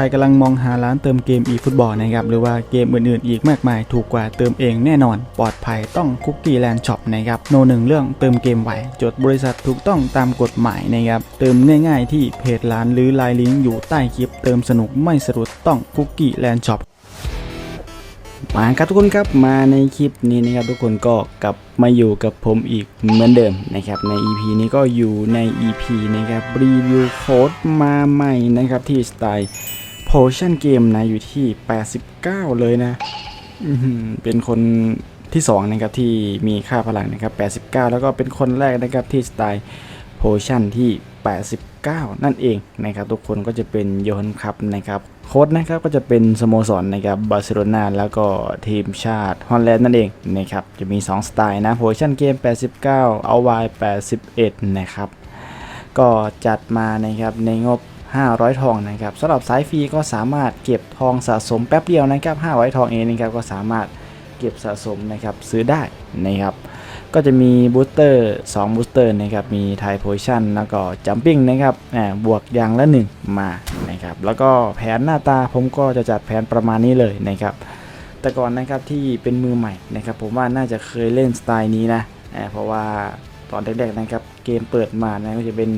ใครกำลังมองหาร้านเติมเกม eFootball นะครับหรือว่าเกมอื่นๆ อีกมากมายถูกกว่าเติมเองแน่นอน ปลอดภัยต้องคุกกี้แลนด์ช็อปนะครับโนหนึ่งเรื่องเติมเกมไหวจดบริษัทถูกต้องตามกฎหมายนะครับเติมง่ายๆ ที่เพจร้านหรือไลน์ลิงก์อยู่ใต้คลิป เติมสนุกไม่สะดุดต้องคุกกี้แลนด์ช็อปมาครับทุกคนครับมาในคลิปนี้นะครับทุกคนก็กลับมาอยู่กับผมอีกเหมือนเดิมนะครับใน EP นี้ก็อยู่ใน EP นะครับรีวิวโค้ดมาใหม่นะครับที่สไตล์ Potion Game นะอยู่ที่ 89 เลยนะเป็นคนที่2นะครับที่มีค่าพลังนะครับ 89 แล้วก็เป็นคนแรกนะครับที่สไตล์ Potion ที่ 89 นั่นเองนะครับ ทุกคนก็จะเป็นโยนครับนะครับโค้ดนะครับก็จะเป็นสโมสรนะครับบาร์เซโลนาแล้วก็ทีมชาติฮอลแลนด์นั่นเองนะครับจะมี 2 สไตล์นะ Potion Game 89 เอาไว81 นะครับ ก็จัดมานะครับในงบ 500 ทองนะครับสำหรับสายฟรีก็สามารถเก็บทองสะสมแป๊บเดียวนะครับ500ทองเองนะครับก็สามารถเก็บสะสมนะครับซื้อได้นะครับก็จะมีบูสเตอร์2บูสเตอร์นะครับมีไทโพชั่นแล้วก็จัมปิ้งนะครับอ่าบวกอย่างละ 1 มานะครับแล้วก็แผนหน้าตาผมก็จะจัดแผนประมาณนี้เลยนะครับแต่ก่อนนะครับที่เป็นมือใหม่นะครับผมว่าน่าจะเคยเล่นสไตล์นี้นะอ่าเพราะว่าตอนแรกๆนะครับเกมเปิดมานะก็จะเป็น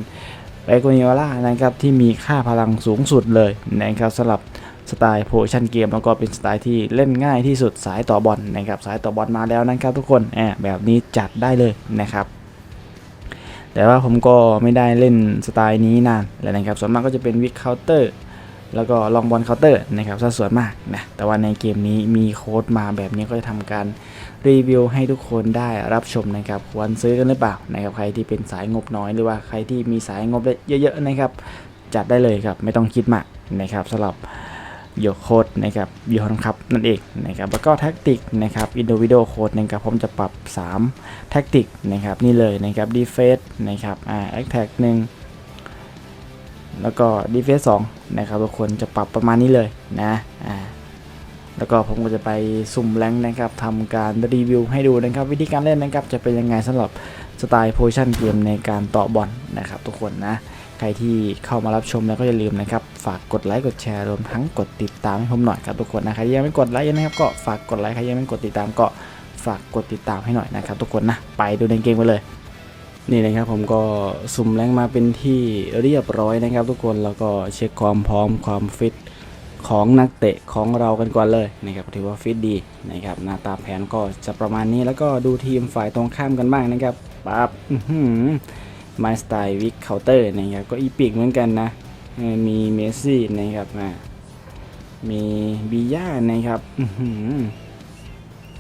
ไอโกนิโอล่านะครับที่มีค่าพลังสูงสุดเลยนะครับสำหรับสไตล์โพชั่นเกมแล้วก็เป็นสไตล์ที่เล่นง่ายที่สุดสายต่อบอลนะครับสายต่อบอลมาแล้วนะครับทุกคนแอบแบบนี้จัดได้เลยนะครับ แต่ว่าผมก็ไม่ได้เล่นสไตล์นี้นานแล้วนะครับส่วนมากก็จะเป็นวิกเคาน์เตอร์ แล้วก็ลองบอลเคาน์เตอร์นะครับซะส่วนมากนะแต่ว่าในเกมนี้มีโค้ดมาแบบนี้ก็จะทำการรีวิวให้ทุกคนได้รับชมนะครับควรซื้อกันหรือเปล่านะครับใครที่เป็นสายงบน้อยหรือว่าใครที่มีสายงบเยอะๆนะครับจัดได้เลยครับไม่ต้องคิดมากนะครับสำหรับโยโค้ดนะครับยอนครับนั่นเองนะครับแล้วก็แท็กติกนะครับอินโดวิโดโค้ดนะครับผมจะปรับ 3 แท็กติกนะครับนี่เลยนะครับดีเฟสนะครับอ่าแอคแท็กหนึ่ง แล้วก็ดีเฟสสองนะครับทุกคนจะปรับประมาณนี้เลยนะอ่าแล้วก็ผมก็จะไปสุ่มแรงนะครับทำการรีวิวให้ดูนะครับ วิธีการเล่นนะครับจะเป็นยังไงสำหรับสไตล์โพชั่นเกมในการต่อบอลนะครับทุกคนนะใครที่เข้ามารับชมแล้วก็อย่าลืมนะครับ ฝากกดไลค์กดแชร์รวมทั้งกดติดตามให้ผมหน่อยครับทุกคนนะใครยังไม่กดไลค์นะครับก็ฝากกดไลค์ใครยังไม่กดติดตามก็ฝากกดติดตามให้หน่อยนะครับทุกคนนะไปดูในเกมกันเลย นี่นะครับผมก็สุ่มแรงมาเป็นที่เรียบร้อยนะครับ ทุกคนแล้วก็เช็คความพร้อมความฟิตของนักเตะของเรากันก่อนเลยนะครับถือว่าฟิตดีนะครับหน้าตาแผนก็จะประมาณนี้แล้วก็ดูทีมฝ่ายตรงข้ามกันบ้างนะครับปั๊บมาสไตล์วิกเคาน์เตอร์นะครับก็อีปิกเหมือนกันนะ มีเมสซี่นะครับอ่ามีบีย่านะครับอื้อหือ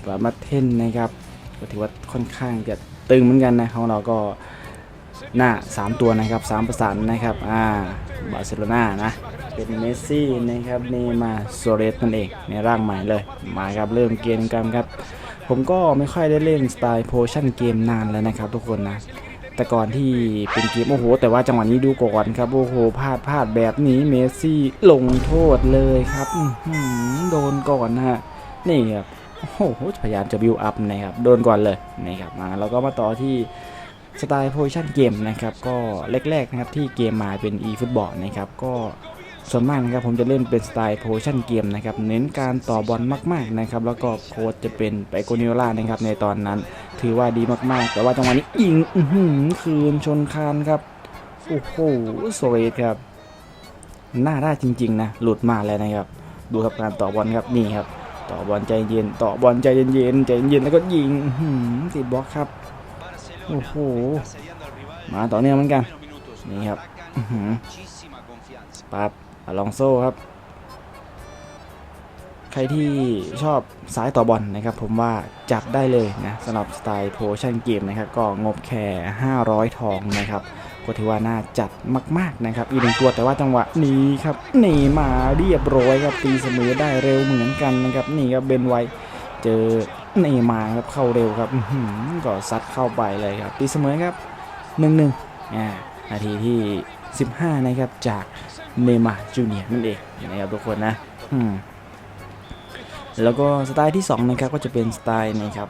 ปามาเทนนะครับก็ถือว่าค่อนข้างจะ ตึงเหมือนกันนะของเราก็หน้า 3 ตัวนะครับ3ประสานนะครับอ่าบาร์เซโลนานะเป็นเมสซี่นะครับเนย์มาโซเรสนั่นเองในร่างใหม่เลยมาครับเริ่มเกมกันครับ ผมก็ไม่ค่อยได้เล่นสไตล์โพชั่นเกมนานแล้วนะครับทุกคนนะแต่ก่อนที่เป็นเกมโอ้โห แต่ว่าจังหวะนี้ดูก่อนครับโอ้โหพลาดพลาดแบบนี้เมสซี่ลงโทษเลยครับโดนก่อนนะฮะนี่ครับ โอ้โหพยายามจะบิวอัพนะครับโดนก่อนเลยนะครับมาแล้วก็มาต่อที่สไตล์โพชั่นเกมนะครับก็แรกๆนะครับที่เกมมาเป็น e-football นะครับก็ส่วนมากนะครับผมจะเล่นเป็นสไตล์โพชั่นเกมนะครับเน้นการต่อบอลมากๆนะครับแล้วก็โค้ดจะเป็นไปโกนิโอล่านะครับในตอนนั้น ถือว่าดีมากๆ แต่ว่าจังหวะนี้ยิงอื้อหือคืนชนคานครับโอ้โหสวยครับน่าได้จริง ๆ นะ หลุดมาแล้วนะครับ ดูครับการต่อบอลครับนี่ครับ ต่อบอลใจเย็นต่อบอลใจเย็นๆใจเย็นแล้วก็ยิงติดบล็อกครับโอ้โหมาต่อเนื่องเหมือนกันนี่ครับปั๊บอลองโซ่ครับ ใครที่ชอบสายต่อบอลนะครับ ผมว่าจัดได้เลยนะสำหรับสไตล์โพชั่นเกมนะครับ ก็งบแค่ 500 ทองนะครับ ก็ถือว่าน่าจัดมากๆนะครับอีกหนึ่งตัวแต่ว่าจังหวะนี้ครับหนีมาเรียบร้อยครับตีเสมอได้เร็วเหมือนกันนะครับนี่ครับเบนไวเจอเนมาครับเข้าเร็วครับหือก็ซัดเข้าไปเลยครับตีเสมอครับหนึ่งหนึ่งอ่านาทีที่ 15 นะครับจากเนมาจูเนียร์นั่นเองนะครับทุกคนนะแล้วก็สไตล์ที่2นะครับก็จะเป็นสไตล์นะครับ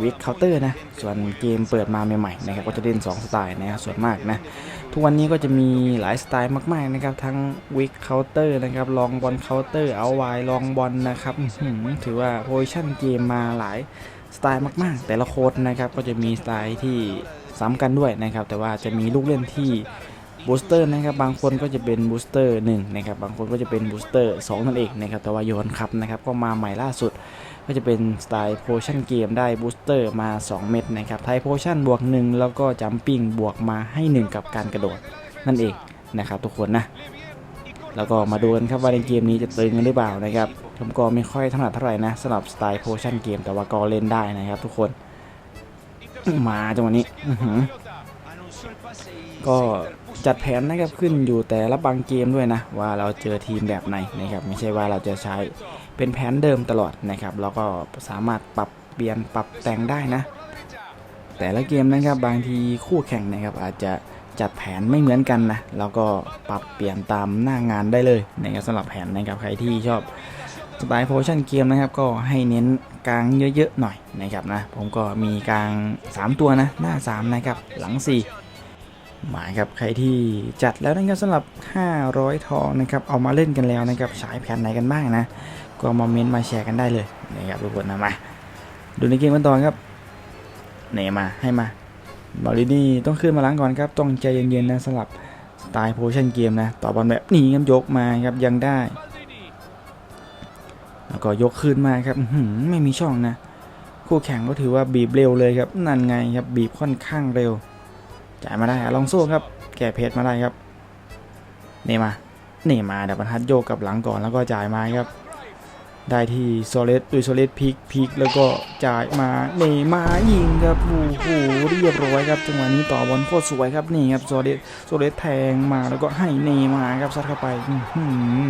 วิกเคาน์เตอร์นะ ส่วนเกมเปิดมาใหม่ๆนะครับก็จะเล่น 2 สไตล์นะครับส่วนมากนะ ทุกวันนี้ก็จะมีหลายสไตล์มากๆนะครับ ทั้งวิกเคาน์เตอร์นะครับ ลองบอลเคาน์เตอร์ เอาไวลองบอลนะครับถือว่าโพซิชั่นเกมมาหลายสไตล์มากๆ แต่ละโค้ดนะครับก็จะมีสไตล์ที่ซ้ำกันด้วยนะครับ แต่ว่าจะมีลูกเล่นที่บูสเตอร์นะครับบางคนก็จะเป็นบูสเตอร์1นะครับบางคนก็จะเป็นบูสเตอร์2นั่นเองนะครับแต่ว่าโยนครับนะครับก็มาใหม่ล่าสุด ก็จะเป็นสไตล์โพชั่นเกมได้บูสเตอร์มา 2 เม็ดนะครับไทโพชั่นบวก 1 แล้วก็จัมปิ้งบวกมาให้ 1 กับการกระโดด นั่นเองนะครับทุกคนนะแล้วก็มาดูกันครับว่าในเกมนี้จะตึงกันหรือเปล่านะครับผมก็ไม่ค่อยถนัดเท่าไหร่นะสำหรับสไตล์โพชั่นเกมแต่ว่าก็เล่นได้นะครับทุกคนมาจังหวะนี้ก็จัดแผนนะครับขึ้นอยู่แต่ละบางเกมด้วยนะ ว่าเราเจอทีมแบบไหนนะครับ ไม่ใช่ว่าเราจะใช้ เป็นแผนเดิมตลอดนะครับเราก็สามารถปรับเปลี่ยนปรับแต่งได้นะ แต่ละเกมนะครับบางทีคู่แข่งนะครับอาจจะจัดแผนไม่เหมือนกันนะเราก็ปรับเปลี่ยนตามหน้างานได้เลยนะครับสำหรับแผนนะครับใครที่ชอบสไตล์โพชั่นเกมนะครับก็ให้เน้นกลางเยอะๆหน่อยนะครับนะผมก็มีกลาง 3 ตัวนะหน้า 3 นะครับหลัง 4 หมายครับใครที่จัดแล้วนะครับสำหรับ 500 ทองนะครับเอามาเล่นกันแล้วนะครับฉายแผนไหนกันบ้างนะ ก็มาเมนต์มาแชร์กันได้เลยนะครับทุกคนนะมาดูในเกมกันต่อครับเนมาให้มาบอลลินี่ต้องขึ้นมาล้างก่อนครับต้องใจเย็นๆนะสำหรับสไตล์โพชั่นเกมนะต่อบอลแบบนี้ครับยกมาครับยังได้ แล้วก็ยกขึ้นมาครับหือไม่มีช่องนะ คู่แข่งก็ถือว่าบีบเร็วเลยครับนั่นไงครับบีบค่อนข้างเร็วจ่ายมาได้ลองโซ่ครับ แก่เพจมาได้ครับเนมาเนมาเดี๋ยวบรรทัดโยกกับหลังก่อนแล้วก็จ่ายมาครับ ได้ที่โซเลสดุยโซเลสพลิกพลิกแล้วก็จ่ายมาเนมายิงครับโอ้โหเรียบร้อยครับจังหวะนี้ต่อบอลโคตรสวยครับนี่ครับโซเลสโซเลสแทงมาแล้วก็ให้เนมาครับซัดเข้าไปอื้อหือ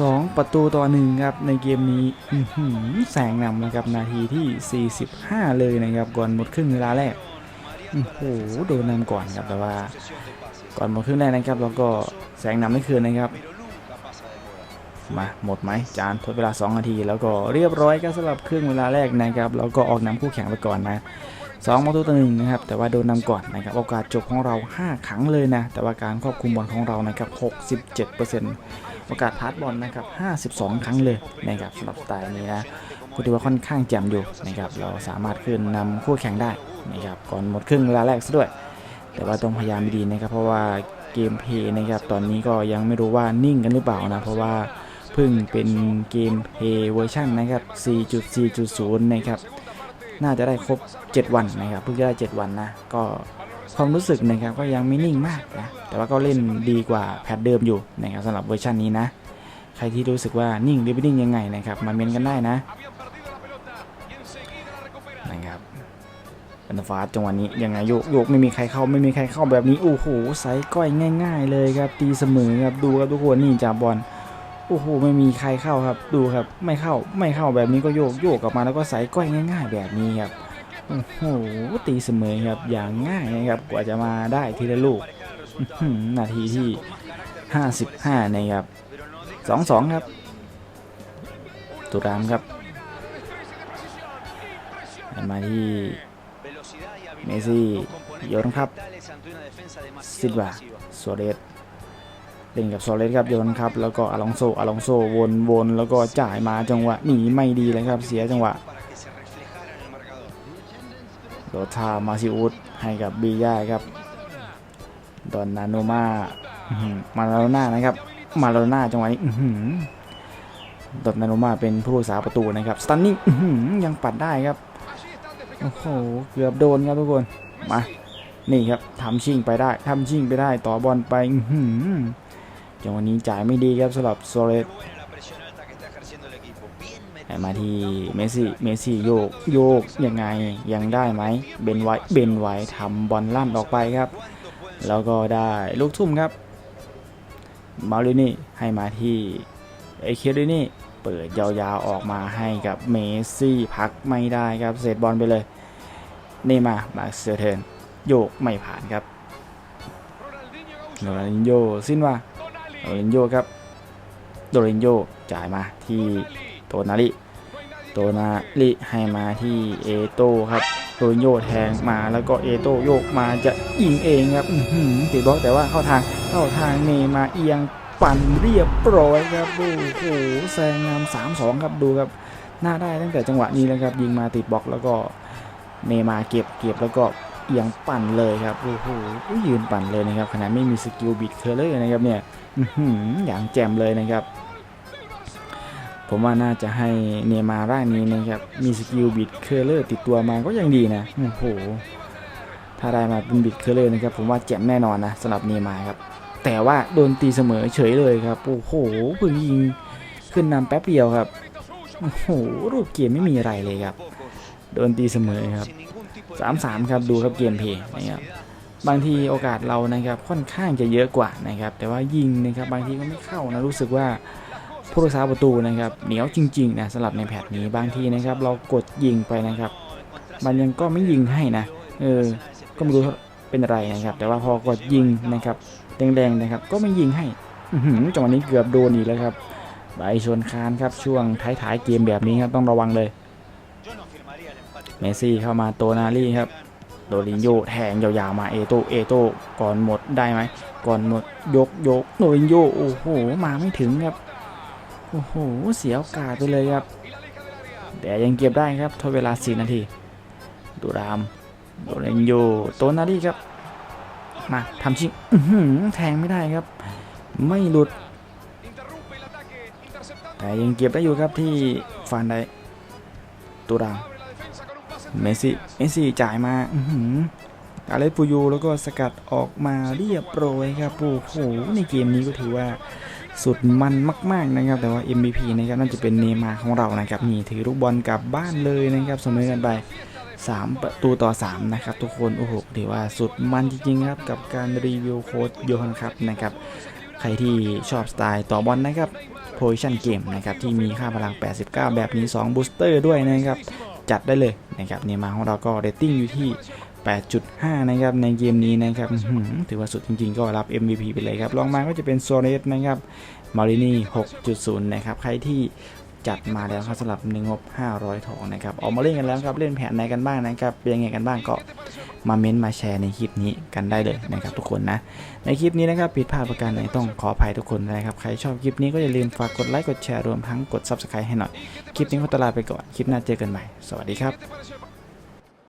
สองประตูต่อหนึ่งครับในเกมนี้อื้อหือแสงนำนะครับนาทีที่ 45 เลยนะครับก่อนหมดครึ่งเวลาแรกโอ้โหโดนนำก่อนครับแต่ว่า ก่อนหมดครึ่งแรกนะครับแล้วก็แสงนำไม่คืนนะครับ มาหมดไหมจานทดเวลา 2 นาที แล้วก็เรียบร้อยก็สำหรับครึ่งเวลาแรกนะครับแล้วก็ออกนำคู่แข่งไปก่อนนะสองประตูต่อหนึ่งนะครับแต่ว่าโดนนำก่อนนะครับโอกาสจบของเรา 5 ครั้งเลยนะแต่ว่าการควบคุมบอลของเรานะครับ67%โอกาสพาสบอลนะครับ52 ครั้งเลยนะครับสำหรับสไตล์นี้นะก็ถือว่าค่อนข้างแจ่มอยู่นะครับเราสามารถขึ้นนำคู่แข่งได้นะครับก่อนหมดครึ่งเวลาแรกซะด้วย แต่ว่าต้องพยายามดีนะครับเพราะว่าเกมเพย์นะครับตอนนี้ก็ยังไม่รู้ว่านิ่งกันหรือเปล่านะเพราะว่า เพิ่งเป็นเกมเพย์เวอร์ชันนะครับ 4.4.0 นะครับ น่าจะได้ครบ 7 วันนะครับ เพิ่งจะได้ 7 วันนะ ก็ความรู้สึกนะครับก็ยังไม่นิ่งมากนะ แต่ว่าก็เล่นดีกว่าแพทเดิมอยู่นะครับสำหรับเวอร์ชันนี้นะ ใครที่รู้สึกว่านิ่งหรือไม่นิ่งยังไงนะครับ มาเมนกันได้นะนะครับอันฟาสจังหวะนี้ยังไงโยกโยกไม่มีใครเข้าไม่มีใครเข้าแบบนี้โอ้โหใส่ก้อยง่าย ๆ เลยครับตีเสมอครับดูครับทุกคนนี่จับบอล โอ้โหไม่มีใครเข้าครับ ดูครับ ไม่เข้าไม่เข้าแบบนี้ก็โยกโยกกลับมาแล้วก็ใส่ก้อยง่าย ๆ แบบนี้ครับโอ้โหตีเสมอครับอย่างง่ายนะครับกว่าจะมาได้ทีละลูกนาทีที่ 55นะครับ2-2 ครับตุรามครับมาที่เมซี่โยนครับซิลวาโซเรส เล่นกับโซเลสครับโยนครับแล้วก็อลองโซอลองโซวนวนแล้วก็จ่ายมาจังหวะหนีไม่ดีเลยครับเสียจังหวะโดทามาซิอุสให้กับบีย่าครับดอนนาโนมามาลาโดน่านะครับ มาลาโดน่าจังหวะนี้ดอนนาโนมาเป็นผู้รักษาประตูนะครับสตันนิ่งยังปัดได้ครับโอ้โหเกือบโดนครับทุกคนมานี่ครับทำชิงไปได้ทำชิงไปได้ต่อบอลไปอื จังหวะนี้จ่ายไม่ดีครับสำหรับโซเลสมาที่เมซี่ เมซี่โยก โยกยังไงยังได้ไหมเบนไว้เบนไว้ทำบอลลั่นออกไปครับ แล้วก็ได้ลูกทุ่มครับ มาลินี่ให้มาที่ไอเคลินี่เปิดยาวๆออกมาให้กับเมซี่พักไม่ได้ครับเซตบอลไปเลยนี่มามาเซอร์เทนโยกไม่ผ่านครับโรนัลดินโยซินว่า โดรินโยครับ โดรินโยจ่ายมาที่โตนาริโตนาลิให้มาที่เอโต้ครับโดนโยแทงมาแล้วก็เอโต้โยกมาจะยิงเองครับติดบล็อกแต่ว่าเข้าทางเข้าทางเนมาเอียงปั่นเรียบร้อยครับโอ้โหแซงนำสามสองครับดูครับหน้าได้ตั้งแต่จังหวะนี้แล้วครับยิงมาติดบล็อกแล้วก็เนมาเก็บเก็บแล้วก็ อียงปั่นเลยครับโอ้โหยืนปั่นเลยนะครับขณะไม่มีสกิลบิดเคอร์เลยนะครับเนี่ยอื้อหืออย่างแจ่มเลยนะครับ ผมว่าน่าจะให้เนย์มาร่างนี้นะครับมีสกิลบิดเคอร์เลอร์ติดตัวมาก็ยังดีนะโอ้โหถ้าได้มาเป็นบิดเคอร์เลอร์นะครับผมว่าแจ่มแน่นอนนะสำหรับเนมาร์ครับแต่ว่าโดนตีเสมอเฉยเลยครับโอ้โหเพิ่งยิงขึ้นนำแป๊บเดียวครับโอ้โหรูปเกมไม่มีอะไรเลยครับ โดนตีเสมอครับ สามสามครับดูครับเกมเพย์นะครับบางทีโอกาสเรานะครับค่อนข้างจะเยอะกว่านะครับแต่ว่ายิงนะครับบางทีก็ไม่เข้านะรู้สึกว่าผู้รักษาประตูนะครับเหนียวจริงๆนะสำหรับในแพทนี้บางทีนะครับเรากดยิงไปนะครับ มันยังก็ไม่ยิงให้นะเออก็ไม่รู้เป็นอะไรนะครับ แต่ว่าพอกดยิงนะครับแดงๆนะครับก็ไม่ยิงให้หือจังหวะนี้เกือบโดนอีกแล้วครับใบชนคานครับช่วงท้ายๆเกมแบบนี้ครับต้องระวังเลย เมซี่เข้ามาโตนาลี่ครับโดรินโยแทงยาวๆมาเอโตเอโตก่อนหมดได้ไหมก่อนหมดยกยกโดรินโยโอ้โหมาไม่ถึงครับโอ้โหเสียโอกาสไปเลยครับแต่ยังเก็บได้ครับทดเวลา 4 นาที ดูรามโดเรนโยโตนารีครับ มาทำชิงแทงไม่ได้ครับ ไม่หลุด แต่ยังเก็บได้อยู่ครับที่ฟานไดตูราม เมสซี่เมสซี่จ่ายมาอืออาเลสปูยูแล้วก็สกัดออกมาเรียบร้อยครับโอ้โหในเกมนี้ก็ถือว่าสุดมันมากๆนะครับ แต่ว่า MVP นะครับน่าจะเป็นเนมาของเรานะครับนี่ถือลูกบอลกลับบ้านเลยนะครับเสมอกันไป 3 ประตูต่อ 3 นะครับ ทุกคนโอ้โหถือว่าสุดมันจริงๆครับ กับการรีวิวโค้ดโยฮันครับนะครับใครที่ชอบสไตล์ต่อบอลนะครับ position game นะครับที่มีค่าพลัง 89 แบบนี้2 booster ด้วยนะครับ จัดได้เลยนะครับเนย์มาของเราก็เรตติ้งอยู่ที่ 8.5 นะครับในเกมนี้นะครับถือว่าสุดจริงๆ ก็รับ MVP ไปเลยครับรองมาก็จะเป็นโซเรสนะครับมารินี6.0 นะครับ ใครที่ จัดมาแล้วครับสำหรับหนึ่งงบ 500ทองนะครับออกมาเล่นกันแล้วครับเล่นแผนไหนกันบ้างนะครับเป็นยังไงกันบ้างก็มาเม้นต์มาแชร์ในคลิปนี้กันได้เลยนะครับทุกคนนะ ในคลิปนี้นะครับผิดพลาดประการใดต้องขออภัยทุกคนนะครับใครชอบคลิปนี้ก็อย่าลืมฝากกดไลค์กดแชร์รวมทั้งกด Subscribe ให้หน่อย คลิปนี้ขอตลาไปก่อนคลิปหน้าเจอกันใหม่ สวัสดีครับ